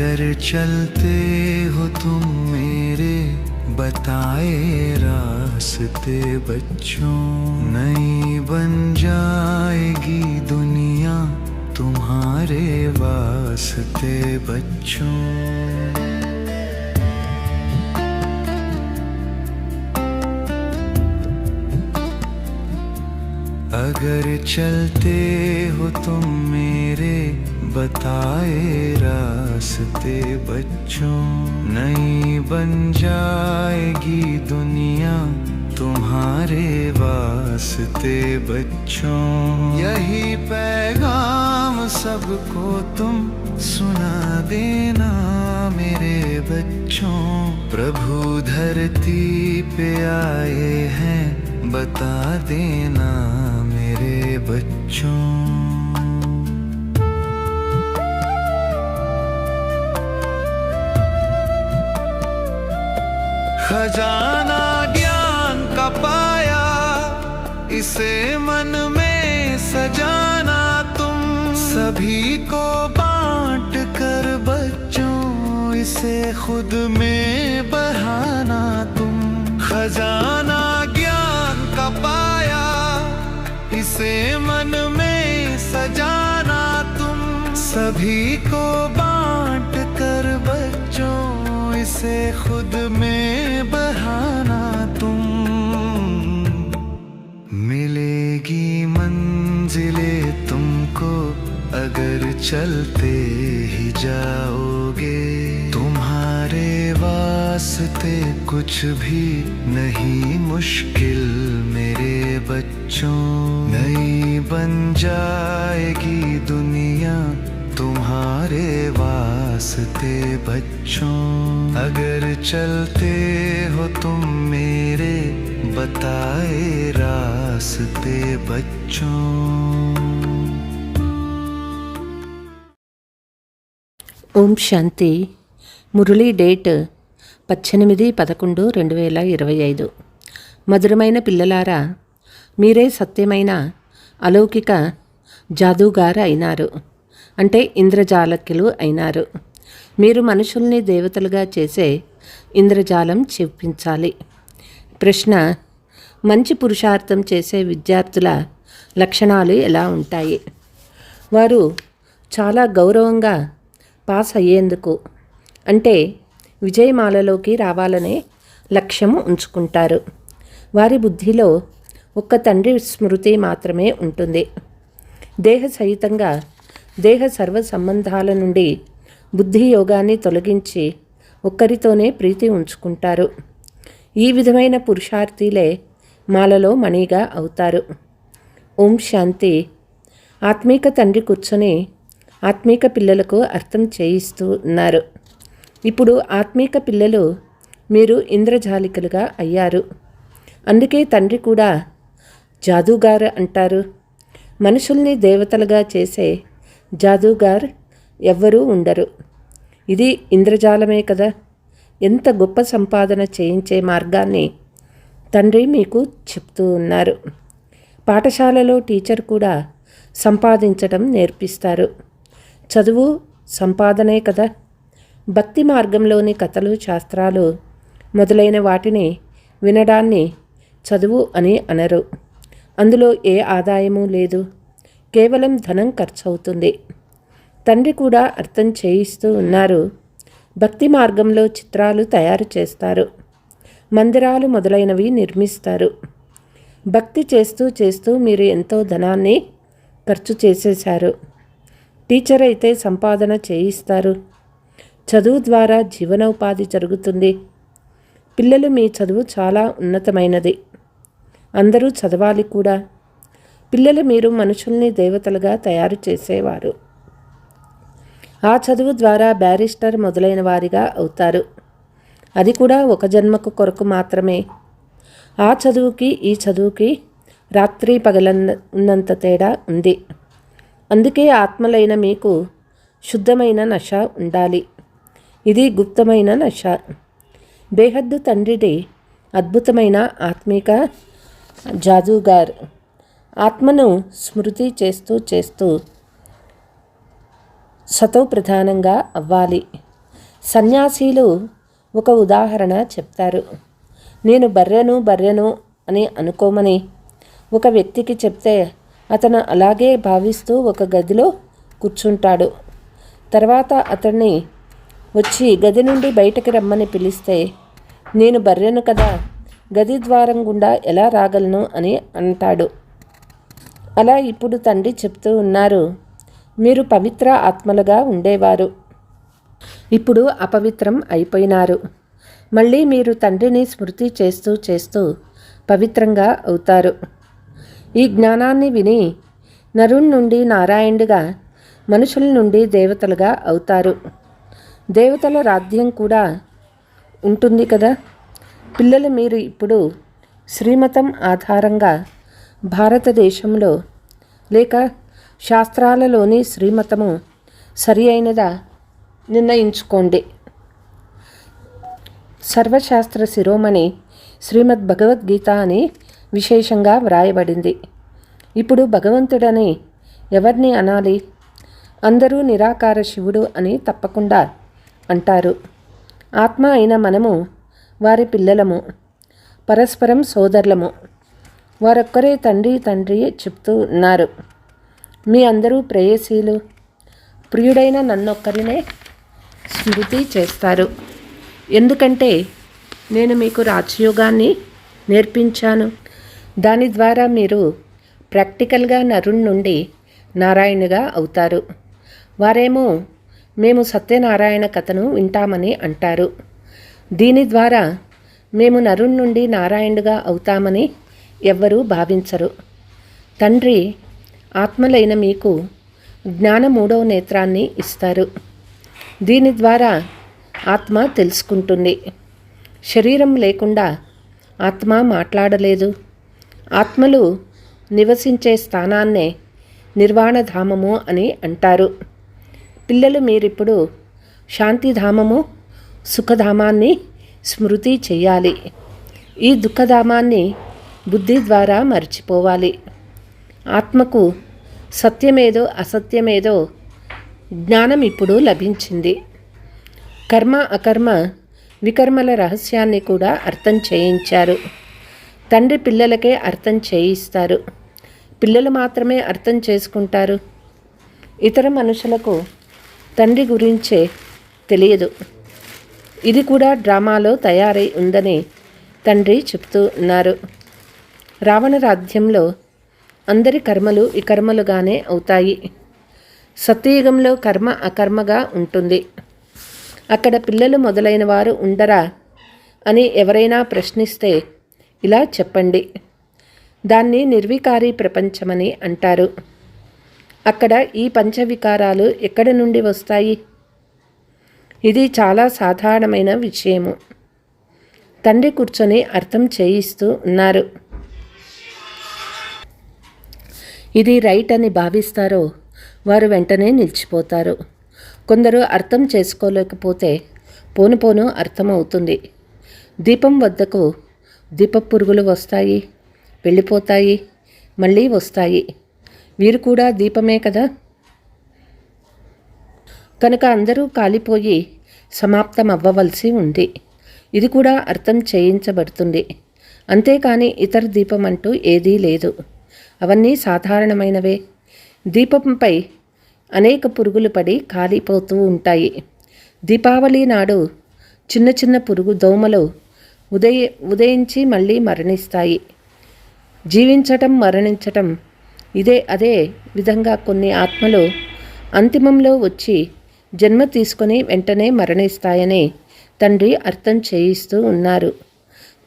अगर चलते हो तुम मेरे बताए रास्ते बच्चों, नई बन जाएगी दुनिया तुम्हारे वास्ते बच्चों। अगर चलते हो तुम मेरे बताए रास्ते, बच्चों, नई बन जाएगी दुनिया तुम्हारे वास्ते, बच्चों। यही पैगाम सबको तुम सुना देना मेरे बच्चों। प्रभु धरती पे आए हैं, बता देना। बच्चों। खजाना ज्ञान का पाया, इसे मन में सजाना तुम। सभी को बांट कर बच्चों, इसे खुद में बहाना तुम। खजाना इसे मन में सजाना तुम। सभी को बांट कर बच्चों, इसे खुद में बहाना तुम। मिलेगी मंजिले तुमको, अगर चलते ही जाओगे। तेरे वास्ते कुछ भी नहीं मुश्किल, मेरे बच्चों। नहीं बन जाएगी दुनिया तुम्हारे वास्ते बच्चों। अगर चलते हो तुम मेरे बताए रास्ते बच्चों। ओम शांति। మురళీ డేట్ పద్దెనిమిది పదకొండు రెండు వేల ఇరవై ఐదు. మధురమైన పిల్లలారా మీరే సత్యమైన అలౌకిక జాదూగారు అయినారు. అంటే ఇంద్రజాలకులు అయినారు. మీరు మనుషుల్ని దేవతలుగా చేసే ఇంద్రజాలం చూపించాలి. ప్రశ్న మంచి పురుషార్థం చేసే విద్యార్థుల లక్షణాలు ఎలా ఉంటాయి? వారు చాలా గౌరవంగా పాస్ అయ్యేందుకు అంటే విజయమాలలోకి రావాలనే లక్ష్యము ఉంచుకుంటారు. వారి బుద్ధిలో ఒక్క తండ్రి స్మృతి మాత్రమే ఉంటుంది. దేహ సహితంగా దేహ సర్వ సంబంధాల నుండి బుద్ధి యోగాన్ని తొలగించి ఒక్కరితోనే ప్రీతి ఉంచుకుంటారు. ఈ విధమైన పురుషార్థిలే మాలలో మణిగా అవుతారు. ఓం శాంతి. ఆత్మీక తండ్రి కూర్చొని ఆత్మీక పిల్లలకు అర్థం చేయిస్తూ ఉన్నారు ఇప్పుడు ఆత్మీక పిల్లలు మీరు ఇంద్రజాలికలుగా అయ్యారు. అందుకే తండ్రి కూడా జాదూగారు అంటారు. మనుషుల్ని దేవతలుగా చేసే జాదూగార్ ఎవ్వరూ ఉండరు. ఇది ఇంద్రజాలమే కదా. ఎంత గొప్ప సంపాదన చేయించే మార్గాన్ని తండ్రి మీకు చెప్తూ ఉన్నారు. పాఠశాలలో టీచర్ కూడా సంపాదించడం నేర్పిస్తారు. చదువు సంపాదనే కదా. భక్తి మార్గంలోని కథలు శాస్త్రాలు మొదలైన వాటిని వినడాన్ని చదువు అని అనరు. అందులో ఏ ఆదాయము లేదు. కేవలం ధనం ఖర్చవుతుంది. తండ్రి కూడా అర్థం చేయిస్తూ ఉన్నారు. భక్తి మార్గంలో చిత్రాలు తయారు చేస్తారు. మందిరాలు మొదలైనవి నిర్మిస్తారు. భక్తి చేస్తూ చేస్తూ మీరు ఎంతో ధనాన్ని ఖర్చు చేసేశారు. టీచర్ అయితే సంపాదన చేయిస్తారు. చదువు ద్వారా జీవనోపాధి జరుగుతుంది. పిల్లలు మీ చదువు చాలా ఉన్నతమైనది. అందరూ చదవాలి కూడా. పిల్లలు మీరు మనుషుల్ని దేవతలుగా తయారు చేసేవారు. ఆ చదువు ద్వారా బ్యారిస్టర్ మొదలైన వారిగా అవుతారు. అది కూడా ఒక జన్మకు కొరకు మాత్రమే. ఆ చదువుకి ఈ చదువుకి రాత్రి పగలన్న ఉన్నంత తేడా ఉంది. అందుకే ఆత్మలైన మీకు శుద్ధమైన నష ఉండాలి. ఇది గుప్తమైన నష. బేహద్దు తండ్రిది అద్భుతమైన ఆత్మిక జాదుగార్. ఆత్మను స్మృతి చేస్తూ చేస్తూ సతో ప్రధానంగా అవ్వాలి. సన్యాసీలు ఒక ఉదాహరణ చెప్తారు. నేను బర్రెను బర్రెను అని అనుకోమని ఒక వ్యక్తికి చెప్తే అతను అలాగే భావిస్తూ ఒక గదిలో కూర్చుంటాడు. తర్వాత అతన్ని వచ్చి గది నుండి బయటకు రమ్మని పిలిస్తే నేను బర్రెను కదా గది ద్వారం గుండా ఎలా రాగలను అని అంటాడు. అలా ఇప్పుడు తండ్రి చెప్తూ ఉన్నారు మీరు పవిత్ర ఆత్మలుగా ఉండేవారు. ఇప్పుడు అపవిత్రం అయిపోయినారు. మళ్ళీ మీరు తండ్రిని స్మృతి చేస్తూ చేస్తూ పవిత్రంగా అవుతారు. ఈ జ్ఞానాన్ని విని నరుణ్ నుండి నారాయణుడిగా మనుషుల నుండి దేవతలుగా అవుతారు. దేవతల రాధ్యం కూడా ఉంటుంది కదా. పిల్లలు మీరు ఇప్పుడు శ్రీమతం ఆధారంగా భారతదేశంలో లేక శాస్త్రాలలోని శ్రీమతము సరి అయినదా నిర్ణయించుకోండి. సర్వశాస్త్ర శిరోమణి శ్రీమద్ భగవద్గీత అని విశేషంగా వ్రాయబడింది. ఇప్పుడు భగవంతుడని ఎవరిని అనాలి? అందరూ నిరాకార శివుడు అని తప్పకుండా అంటారు. ఆత్మ అయిన మనము వారి పిల్లలము పరస్పరం సోదరులము వారొక్కరే తండ్రి తండ్రి చెప్తూ ఉన్నారు. మీ అందరూ ప్రేయసీలు ప్రియుడైన నన్నొక్కరినే స్మృతి చేస్తారు. ఎందుకంటే నేను మీకు రాజయోగాన్ని నేర్పించాను. దాని ద్వారా మీరు ప్రాక్టికల్గా నరుణ్ నుండి నారాయణగా అవుతారు. వారేమో మేము సత్యనారాయణ కథను వింటామని అంటారు. దీని ద్వారా మేము నరుణ్ నుండి నారాయణుగా అవుతామని ఎవ్వరూ భావించరు. తండ్రి ఆత్మలైన మీకు జ్ఞాన మూడవ నేత్రాన్ని ఇస్తారు. దీని ద్వారా ఆత్మ తెలుసుకుంటుంది. శరీరం లేకుండా ఆత్మ మాట్లాడలేదు. ఆత్మలు నివసించే స్థానాన్నే నిర్వాణధామము అని అంటారు. పిల్లలు మీరిప్పుడు శాంతిధామము సుఖధామాన్ని స్మృతి చేయాలి. ఈ దుఃఖధామాన్ని బుద్ధి ద్వారా మర్చిపోవాలి. ఆత్మకు సత్యమేదో అసత్యమేదో జ్ఞానం ఇప్పుడు లభించింది. కర్మ అకర్మ వికర్మల రహస్యాన్ని కూడా అర్థం చేయించారు. తండ్రి పిల్లలకే అర్థం చేయిస్తారు. పిల్లలు మాత్రమే అర్థం చేసుకుంటారు. ఇతర మనుషులకు తండ్రి గురించే తెలియదు. ఇది కూడా డ్రామాలో తయారై ఉందని తండ్రి చెప్తూ ఉన్నారు. రావణ రాజ్యంలో అందరి కర్మలు వికర్మలుగానే అవుతాయి. సత్యయుగంలో కర్మ అకర్మగా ఉంటుంది. అక్కడ పిల్లలు మొదలైన వారు ఉండరా అని ఎవరైనా ప్రశ్నిస్తే ఇలా చెప్పండి. దాన్ని నిర్వికారి ప్రపంచమని అంటారు. అక్కడ ఈ పంచవికారాలు ఎక్కడి నుండి వస్తాయి? ఇది చాలా సాధారణమైన విషయము. తండ్రి కూర్చొని అర్థం చేయిస్తూ ఉన్నారు. ఇది రైట్ అని భావిస్తారో వారు వెంటనే నిలిచిపోతారు. కొందరు అర్థం చేసుకోలేకపోతే పోను పోను అర్థమవుతుంది. దీపం వద్దకు దీప పురుగులు వస్తాయి వెళ్ళిపోతాయి మళ్ళీ వస్తాయి. వీరు కూడా దీపమే కదా? కనుక అందరూ కాలిపోయి సమాప్తం అవ్వవలసి ఉంది. ఇది కూడా అర్థం చేయించబడుతుంది. అంతేకాని ఇతర దీపం అంటూ ఏదీ లేదు. అవన్నీ సాధారణమైనవే. దీపంపై అనేక పురుగులు పడి కాలిపోతూ ఉంటాయి. దీపావళి నాడు చిన్న చిన్న పురుగు దోమలు ఉదయ ఉదయించి మళ్ళీ మరణిస్తాయి. జీవించటం మరణించటం ఇదే అదే విధంగా కొన్ని ఆత్మలు అంతిమంలో వచ్చి జన్మ తీసుకొని వెంటనే మరణిస్తాయని తండ్రి అర్థం చేయిస్తూ ఉన్నారు.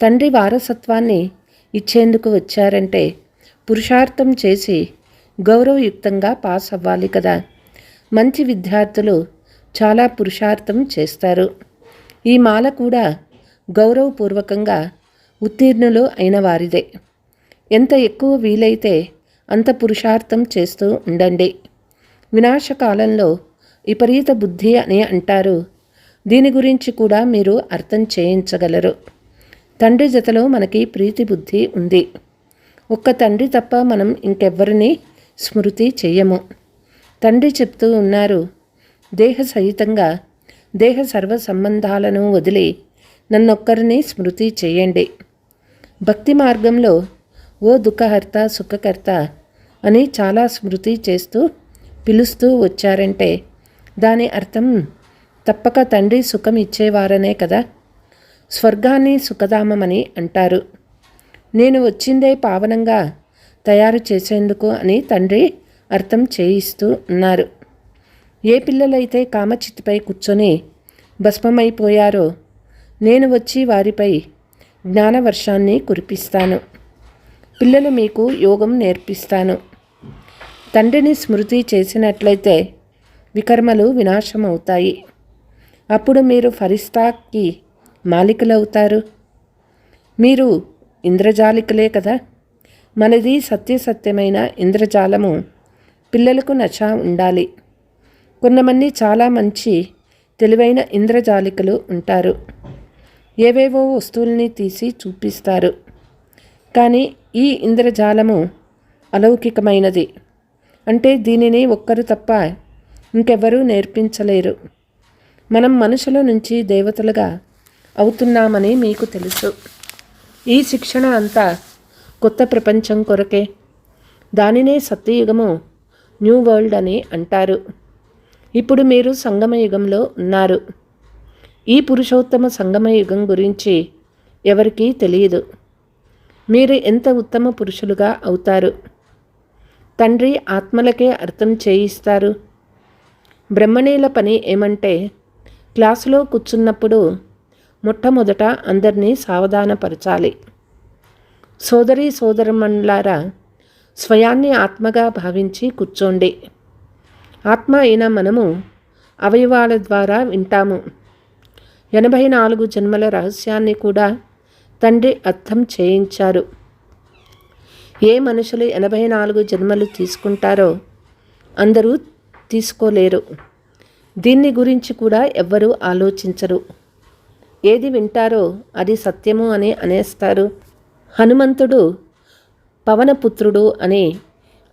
తండ్రి వారసత్వాన్ని ఇచ్చేందుకు వచ్చారంటే పురుషార్థం చేసి గౌరవయుక్తంగా పాస్ అవ్వాలి కదా. మంచి విద్యార్థులు చాలా పురుషార్థం చేస్తారు. ఈ మాల కూడా గౌరవపూర్వకంగా ఉత్తీర్ణులు అయిన వారిదే. ఎంత ఎక్కువ వీలైతే అంత పురుషార్థం చేస్తూ ఉండండి. వినాశకాలంలో విపరీత బుద్ధి అని అంటారు. దీని గురించి కూడా మీరు అర్థం చేయించగలరు. తండ్రి జతలో మనకి ప్రీతి బుద్ధి ఉంది. ఒక్క తండ్రి తప్ప మనం ఇంకెవ్వరిని స్మృతి చెయ్యము తండ్రి చెప్తూ ఉన్నారు దేహ సహితంగా దేహ సర్వ సంబంధాలను వదిలి నన్నొక్కరిని స్మృతి చేయండి. భక్తి మార్గంలో ఓ దుఃఖహర్త సుఖకర్త అని చాలా స్మృతి చేస్తూ పిలుస్తూ వచ్చారంటే దాని అర్థం తప్పక తండ్రి సుఖం ఇచ్చేవారనే కదా. స్వర్గాన్ని సుఖధామమని అంటారు. నేను వచ్చిందే పావనంగా తయారు చేసేందుకు అని తండ్రి అర్థం చేయిస్తూ ఉన్నారు. ఏ పిల్లలైతే కామచిత్తిపై కూర్చొని భస్మమైపోయారో నేను వచ్చి వారిపై జ్ఞానవర్షాన్ని కురిపిస్తాను. పిల్లలు మీకు యోగం నేర్పిస్తాను. తండ్రిని స్మృతి చేసినట్లయితే వికర్మలు వినాశమవుతాయి. అప్పుడు మీరు ఫరిస్తాకి మాలికలవుతారు. మీరు ఇంద్రజాలికలే కదా? మనది సత్యసత్యమైన ఇంద్రజాలము పిల్లలకు నచ ఉండాలి. కొంతమంది చాలా మంచి తెలివైన ఇంద్రజాలికలు ఉంటారు. ఏవేవో వస్తువుల్ని తీసి చూపిస్తారు. కానీ ఈ ఇంద్రజాలము అలౌకికమైనది. అంటే దీనిని ఒక్కరు తప్ప ఇంకెవరూ నేర్పించలేరు. మనం మనుషుల నుంచి దేవతలుగా అవుతున్నామని మీకు తెలుసు. ఈ శిక్షణ అంతా కొత్త ప్రపంచం కొరకే దానినే సత్యయుగము న్యూ వరల్డ్ అని అంటారు. ఇప్పుడు మీరు సంగమ యుగంలో ఉన్నారు. ఈ పురుషోత్తమ సంగమ యుగం గురించి ఎవరికీ తెలియదు. మీరు ఎంత ఉత్తమ పురుషులుగా అవుతారు? తండ్రి ఆత్మలకే అర్థం చేయిస్తారు. బ్రహ్మణీల పని ఏమంటే క్లాసులో కూర్చున్నప్పుడు మొట్టమొదట అందరినీ సావధానపరచాలి. సోదరి సోదరమణులారా స్వయాన్ని ఆత్మగా భావించి కూర్చోండి. ఆత్మ అయిన మనము అవయవాల ద్వారా వింటాము. ఎనభై నాలుగు జన్మల రహస్యాన్ని కూడా తండ్రి అర్థం చేయించారు. ఏ మనుషులు ఎనభై నాలుగు జన్మలు తీసుకుంటారో అందరూ తీసుకోలేరు. దీన్ని గురించి కూడా ఎవ్వరూ ఆలోచించరు. ఏది వింటారో అది సత్యము అని అనేస్తారు. హనుమంతుడు పవనపుత్రుడు అని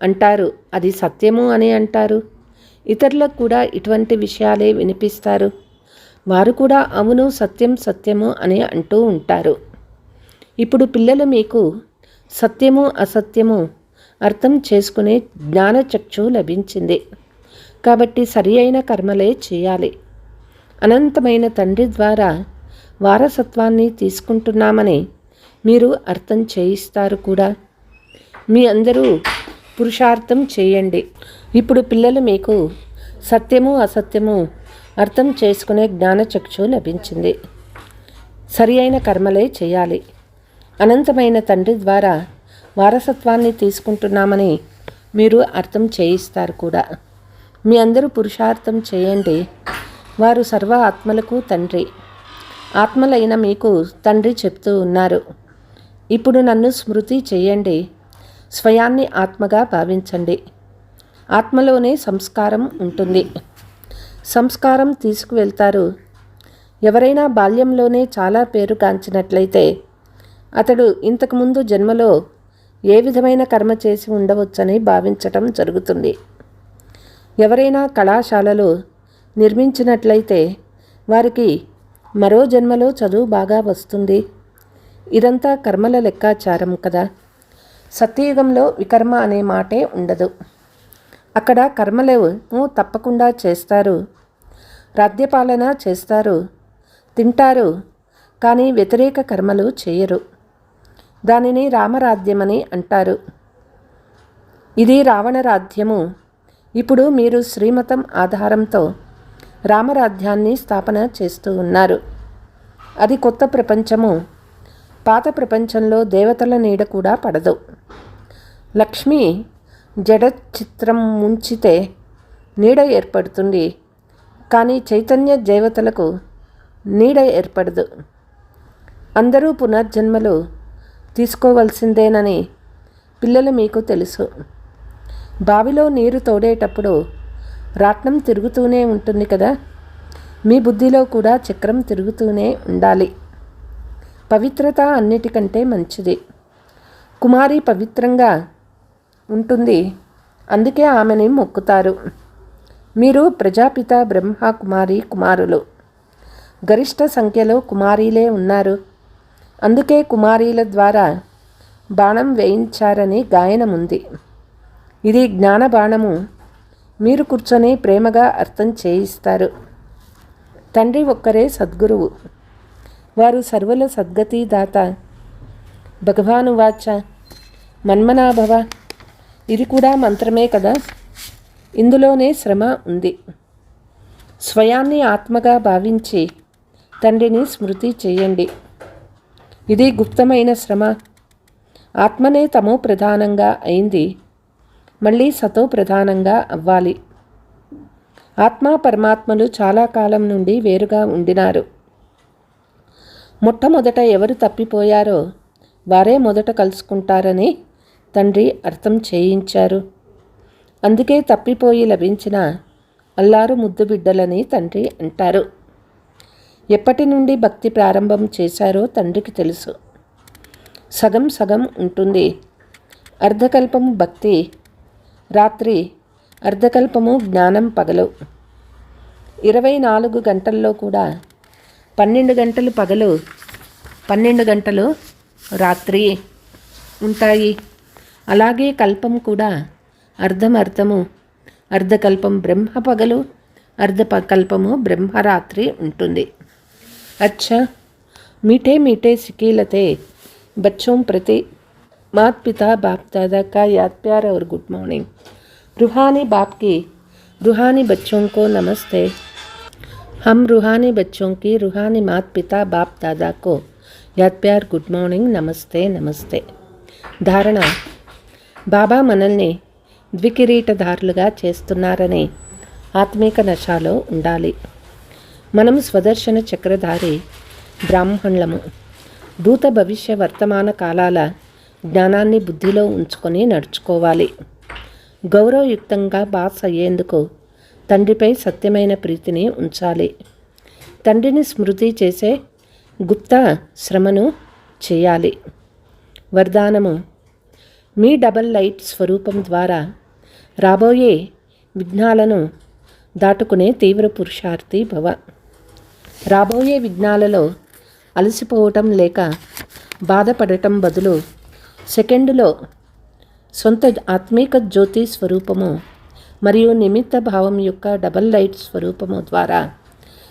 అంటారు. అది సత్యము అని అంటారు. ఇతరులకు కూడా ఇటువంటి విషయాలే వినిపిస్తారు. వారు కూడా అవును సత్యం సత్యము అని అంటూ ఉంటారు. ఇప్పుడు పిల్లలు మీకు సత్యము అసత్యము అర్థం చేసుకునే జ్ఞానచక్షు లభించింది. కాబట్టి సరి అయిన కర్మలే చేయాలి. అనంతమైన తండ్రి ద్వారా వారసత్వాన్ని తీసుకుంటున్నామని మీరు అర్థం చేయిస్తారు కూడా. మీ అందరూ పురుషార్థం చేయండి. ఇప్పుడు పిల్లలు మీకు సత్యము అసత్యము అర్థం చేసుకునే జ్ఞానచక్షు లభించింది. సరి అయిన కర్మలే చేయాలి. అనంతమైన తండ్రి ద్వారా వారసత్వాన్ని తీసుకుంటున్నామని మీరు అర్థం చేయిస్తారు కూడా. మీ అందరూ పురుషార్థం చేయండి. వారు సర్వ ఆత్మలకు తండ్రి. ఆత్మలైన మీకు తండ్రి చెప్తూ ఉన్నారు. ఇప్పుడు నన్ను స్మృతి చేయండి. స్వయాన్ని ఆత్మగా భావించండి. ఆత్మలోనే సంస్కారం ఉంటుంది. సంస్కారం తీసుకువెళ్తారు. ఎవరైనా బాల్యంలోనే చాలా పేరుగాంచినట్లయితే అతడు ఇంతకుముందు జన్మలో ఏ విధమైన కర్మ చేసి ఉండవచ్చని భావించటం జరుగుతుంది. ఎవరైనా కళాశాలలో నిర్మించినట్లయితే వారికి మరో జన్మలో చదువు బాగా వస్తుంది. ఇదంతా కర్మల లెక్కాచారం కదా. సత్యయుగంలో వికర్మ అనే మాటే ఉండదు. అక్కడ కర్మలేవు తప్పకుండా చేస్తారు. రాద్యపాలన చేస్తారు. తింటారు. కానీ వ్యతిరేక కర్మలు చేయరు. దానిని రామరాజ్యమని అంటారు. ఇది రావణరాధ్యము ఇప్పుడు మీరు శ్రీమతం ఆధారంతో రామరాజ్యాన్ని స్థాపన చేస్తూ ఉన్నారు. అది కొత్త ప్రపంచము. పాత ప్రపంచంలో దేవతల నీడ కూడా పడదు. లక్ష్మి జడచిత్రం ముంచితే నీడ ఏర్పడుతుంది. కానీ చైతన్య దేవతలకు నీడ ఏర్పడదు. అందరూ పునర్జన్మలు తీసుకోవలసిందేనని పిల్లలు మీకు తెలుసు. బావిలో నీరు తోడేటప్పుడు రాట్నం తిరుగుతూనే ఉంటుంది కదా? మీ బుద్ధిలో కూడా చక్రం తిరుగుతూనే ఉండాలి. పవిత్రత అన్నిటికంటే మంచిది. కుమారి పవిత్రంగా ఉంటుంది. అందుకే ఆమెని మొక్కుతారు. మీరు ప్రజాపిత బ్రహ్మ కుమారి కుమారులు. గరిష్ట సంఖ్యలో కుమారీలే ఉన్నారు. అందుకే కుమారీల ద్వారా బాణం వేయించారని గాయనముంది. ఇది జ్ఞాన బాణము మీరు కూర్చొని ప్రేమగా అర్థం చేయిస్తారు. తండ్రి ఒక్కరే సద్గురువు. వారు సర్వల సద్గతి దాత భగవానువాచ మన్మనాభవ. ఇది కూడా మంత్రమే కదా? ఇందులోనే శ్రమ ఉంది. స్వయాన్ని ఆత్మగా భావించి తండ్రిని స్మృతి చేయండి. ఇది గుప్తమైన శ్రమ. ఆత్మనే తమో ప్రధానంగా అయింది. మళ్ళీ సతో ప్రధానంగా అవ్వాలి. ఆత్మ పరమాత్మలు చాలా కాలం నుండి వేరుగా ఉండినారు. మొట్టమొదట ఎవరు తప్పిపోయారో వారే మొదట కలుసుకుంటారని తండ్రి అర్థం చేయించారు. అందుకే తప్పిపోయి లభించిన అల్లారు ముద్దు బిడ్డలని తండ్రి అంటారు. ఎప్పటి నుండి భక్తి ప్రారంభం చేశారో తండ్రికి తెలుసు. సగం సగం ఉంటుంది. అర్ధకల్పము భక్తి రాత్రి అర్ధకల్పము జ్ఞానం పగలు. ఇరవై నాలుగు గంటల్లో కూడా పన్నెండు గంటలు పగలు పన్నెండు గంటలు రాత్రి ఉంటాయి. అలాగే కల్పం కూడా అర్ధం అర్థము అర్ధకల్పం బ్రహ్మ పగలు అర్ధ కల్పము బ్రహ్మరాత్రి ఉంటుంది. अच्छा मीठे मीठे सिकीलते बच्चों प्रति मात पिता बाप दादा का याद प्यार और गुड मॉर्निंग रूहानी बाप की रूहानी बच्चों को नमस्ते हम रूहानी बच्चों की रूहानी मात पिता बाप दादा को याद प्यार గుడ్ మార్నింగ్ నమస్తే నమస్తే ధారణ బాబా మనల్ని ద్వికిరీటదారులుగా చేస్తున్నారని ఆత్మీక నశాలో ఉండాలి మనం స్వదర్శన చక్రధారి బ్రాహ్మణులము. భూత భవిష్య వర్తమాన కాలాల జ్ఞానాన్ని బుద్ధిలో ఉంచుకొని నడుచుకోవాలి. గౌరవయుక్తంగా బాస్ అయ్యేందుకు తండ్రిపై సత్యమైన ప్రీతిని ఉంచాలి. తండ్రిని స్మృతి చేసే గుప్త శ్రమను చేయాలి. వరదానము మీ డబల్ లైట్ స్వరూపం ద్వారా రాబోయే విఘ్నాలను దాటుకునే తీవ్ర పురుషార్థి భవ. రాబోయే విఘ్నాలలో అలసిపోవటం లేక బాధపడటం బదులు సెకండులో సొంత ఆత్మీక జ్యోతి స్వరూపము మరియు నిమిత్త భావం యొక్క డబల్ లైట్ స్వరూపము ద్వారా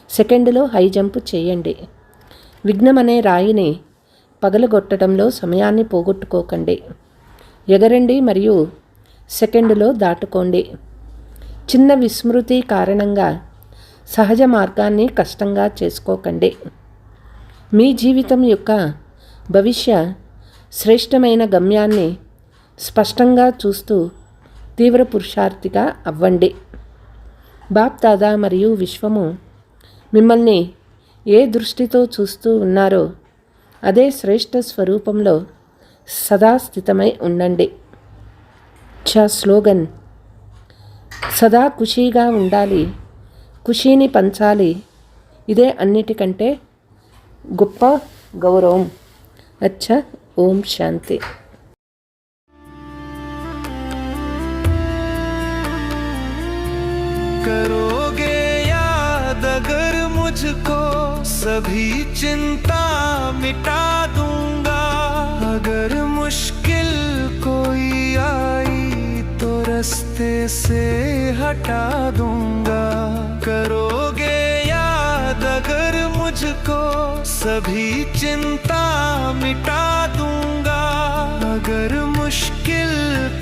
సెకండులో హై జంప్ చేయండి. విఘ్నమనే రాయిని పగలగొట్టడంలో సమయాన్ని పోగొట్టుకోకండి. ఎగరండి మరియు సెకండులో దాటుకోండి. చిన్న విస్మృతి కారణంగా సహజ మార్గాన్ని కష్టంగా చేసుకోకండి. మీ జీవితం యొక్క భవిష్య శ్రేష్టమైన గమ్యాన్ని స్పష్టంగా చూస్తూ తీవ్ర పురుషార్థిగా అవ్వండి. బాప్దాదా మరియు విశ్వము మిమ్మల్ని ఏ దృష్టితో చూస్తూ ఉన్నారో అదే శ్రేష్ఠ స్వరూపంలో సదా స్థితమై ఉండండి. చ స్లోగన్. సదా ఖుషీగా ఉండాలి. ఖుషీని పంచాలి ఇదే అన్నిటికంటే గొప్ప గౌరవం అచ్చ ఓం శాంతి करोगे याद अगर मुझको सभी चिंता मिटा दूंगा रास्ते से हटा दूँगा। करोगे याद अगर मुझको, सभी चिंता मिटा दूँगा। अगर मुश्किल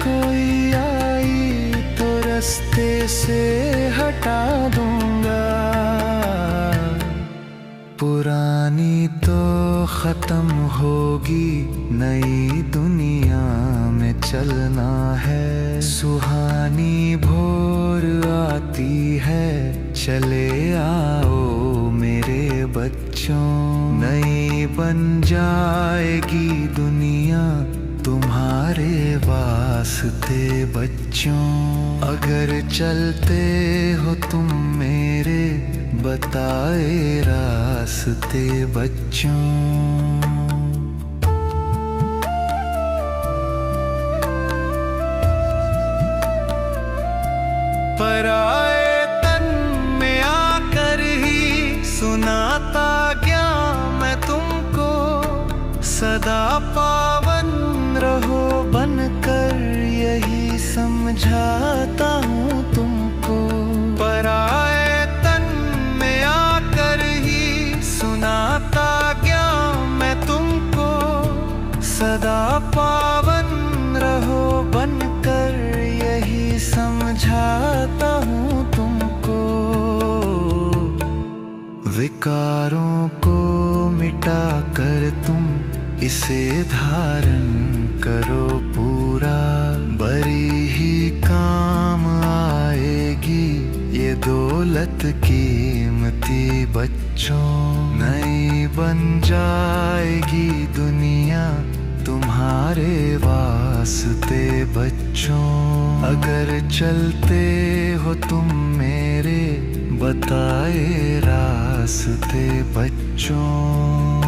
कोई आई तो रास्ते से हटा दूँगा। पुरानी तो खत्म होगी, नई में चलना है। सुहानी भोर आती है। चले आओ मेरे बच्चों। नई बन जाएगी दुनिया तुम्हारे वास्ते बच्चों। अगर चलते हो तुम मेरे, बताए रास्ते बच्चों। सदा पावन रहो, बनकर यही समझाता हूँ तुमको। पराए तन में आकर ही सुनाता क्या मैं तुमको? सदा पावन रहो, बनकर यही समझाता हूँ इसे धारण करो पूरा। बड़ी ही काम आएगी। ये दौलत कीमती बच्चों नई बन जाएगी दुनिया। तुम्हारे वास्ते बच्चों, अगर चलते हो तुम मेरे, बताए रास्ते बच्चों।